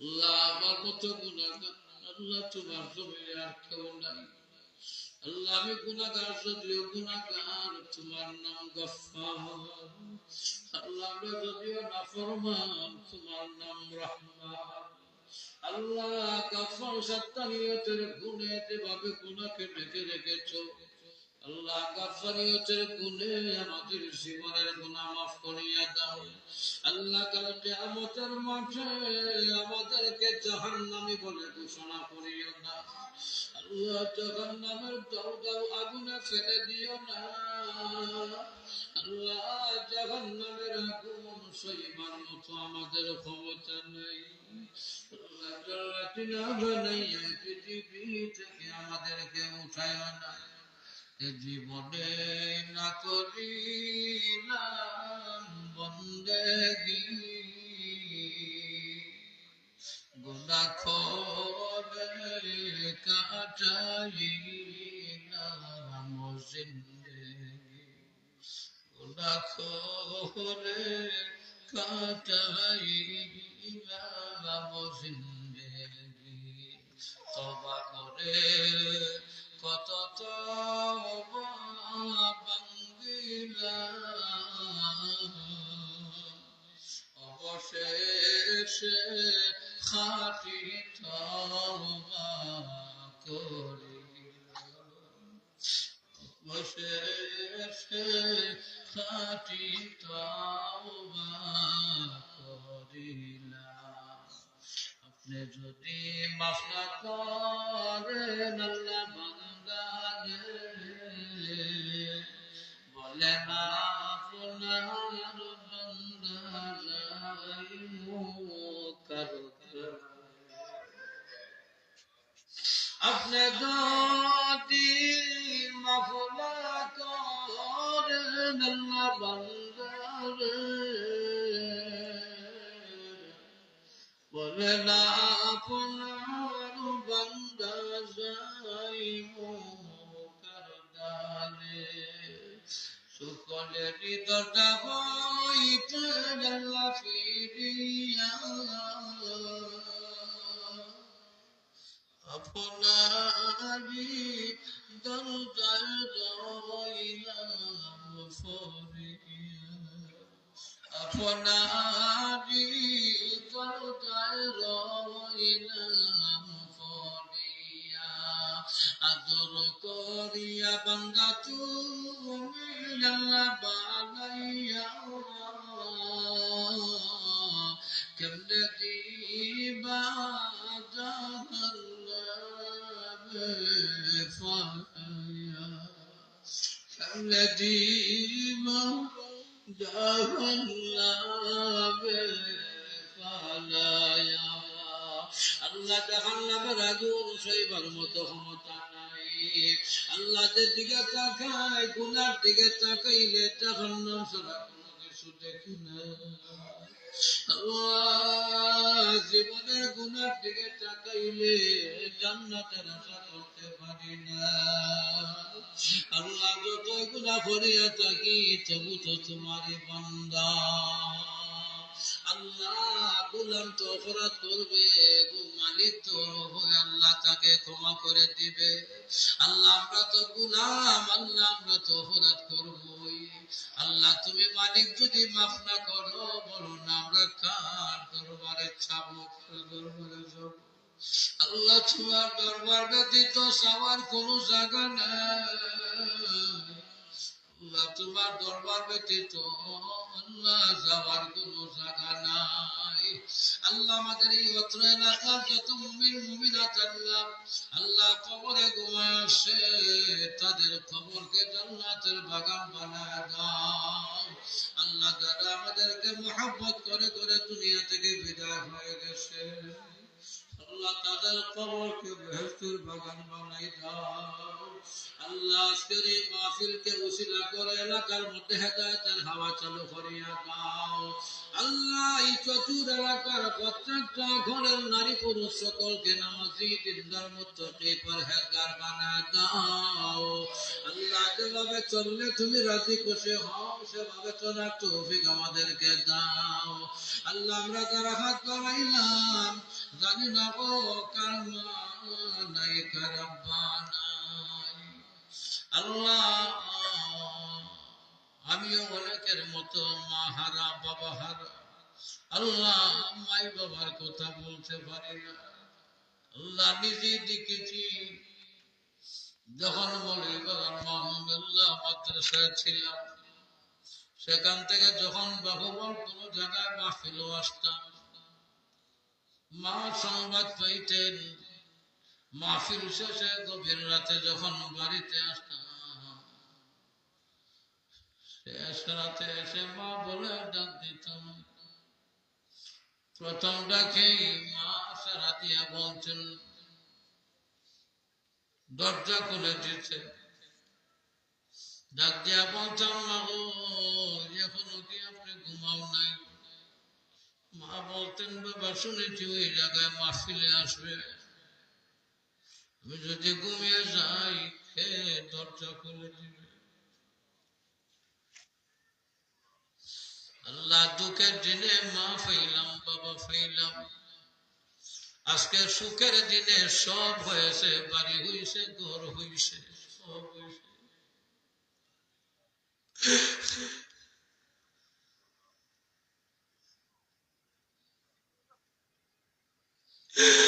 আল্লাহ, আমার মতো আল্লাহ তোমার জমিনে আর কেউ নাই। আল্লাহ, আমি গুণাগার যদিও গুণাগার তোমার নাম গফার আল্লাহ, আমরা যদিও না ফরমান তোমার নাম রহমান। আল্লাহ গফার সত্তানিয়তের গুণে যেভাবে গুণাকে ঢেকে রেখেছো, আল্লাহ গাফারিয়তের গুণে আমাদের জীবনের গুণা মাফ করিয়া দাও। আল্লাহ কাল কিয়ামতের মাঠে আমাদেরকে জাহান্নামী বলে ঘোষণা করিও না। আল্লাহ জাহান্নামের দাও আগুনে ফেলে দিও না। আল্লাহ জাহান্নামের আগুন সইবার মতো আমাদের ক্ষমতা নেই। না আমাদেরকে উঠায় না। জীবনে না করিলাম বন্দেগি গুনা খোরে কাটাইলাম জিন্দেগি গুনা খোরে কাটাইলাম জিন্দেগি তবা করে অবশেষে খাটি তবা করিলাম অবশেষে খাটি আপনি যদি মাফ না করেন আল্লাহ বলে না। যদি মাফ না করেন বান্দারে। বলে যাইব কারদানে সকলের দরজা হইতে আল্লাহ আপনারি দরজায় রইলাম ফরিয়া আপনারি দরজায় রইলাম ফরিয়া আদর করিয়া বান্দা তুমি আল্লাহ দিবা জাহান্নামে ফালায়া আল্লাহ জাহান্নামের আগুন মতো ক্ষমতা নাই আল্লাহ যে দিকে তাকায় গুনার দিকে তাকাইলে জাহান্নাম ছাড়া কোনো কিছু দেখি না আল্লাহ যত গুণা থাকি তবু তো বান্দা। আল্লাহ গুলাম তো অপরাধ করবে তো আল্লাহ তাকে ক্ষমা করে দিবে। আল্লাহ, আমরা তো গুলাম, আল্লাহ, আমরা তো অপরাধ করবই। আল্লাহ, তুমি মালিক যদি মাফ না করো, বলো না, আমরা কার দরবারে ছাবো দরবারে আল্লাহ, তোমার দরবার ব্যতীত সবার কোনো জায়গা নেই। আল্লাহ তোমার দরবার ব্যতীত আল্লাহ যাওয়ার কোনো জায়গা নাই। আল্লাহ আমাদের এই অত্র এলাকার যত মুমিন, মুমিনাত আল্লাহ আল্লাহ কবরে ঘুমায় তাদের খবরকে জান্নাতের বাগান বানায় দাও। আল্লাহ যারা আমাদেরকে মোহাব্বত করে করে দুনিয়া থেকে বিদায় হয়ে গেছে। আল্লাহ তাদের কবরকে বেহেস্তের বাগান বানাই আল্লাহ আজকের এই মাহফিলকে উসিলা করে এলাকার মধ্যে হেদায়তের হাওয়া চালু করিয়া দাও। আল্লাহ এই চতুর এলাকার প্রত্যেকটা ঘরের নারী পুরুষ সকলকে নামাজি, দিনদার মতো পর হেদার বানা দাও। আল্লাহ যেভাবে চললে তুমি রাজি, খুশি হও, সেভাবে চলার তৌফিক আমাদেরকে দাও। আল্লাহ আমরা যারা হাত বাড়াইলাম আমিও অনেকের মতো আল্লাহ, মাই বাবার কথা বলতে পারি না। আল্লাহ নিজে দেখেছি। যখন বলি মাহমুদুল্লাহ মাদ্রাসায় ছিলাম। সেখান থেকে যখন বাহুবল কোন জায়গায় মাহফিল আসতাম। মা সংবাদ পাইতেন। মাহফিল শেষে গভীর রাতে যখন বাড়িতে আসতাম শেষ রাতে এসে মা বলে, ডাক দিতাম। প্রথম ডাকেই মা সারা দিয়া বলছেন দরজা খুলে দিতে ডাক দিয়া বলতাম, মা গো, এখনও কি আপনি ঘুমাও নাই? মা বলতেন, বাবা, শুনেছি ওই জায়গায় আসবে। আমি যদি ঘুমিয়ে যাই, খেয়ে দরজা খুলে দিবে। আল্লাহ দুঃখের দিনে মা ফাইলাম, বাবা ফাইলাম। আজকে সুখের দিনে সব হয়েছে, বাড়ি হইছে, ঘর হইছে, সব হইছে। Yeah.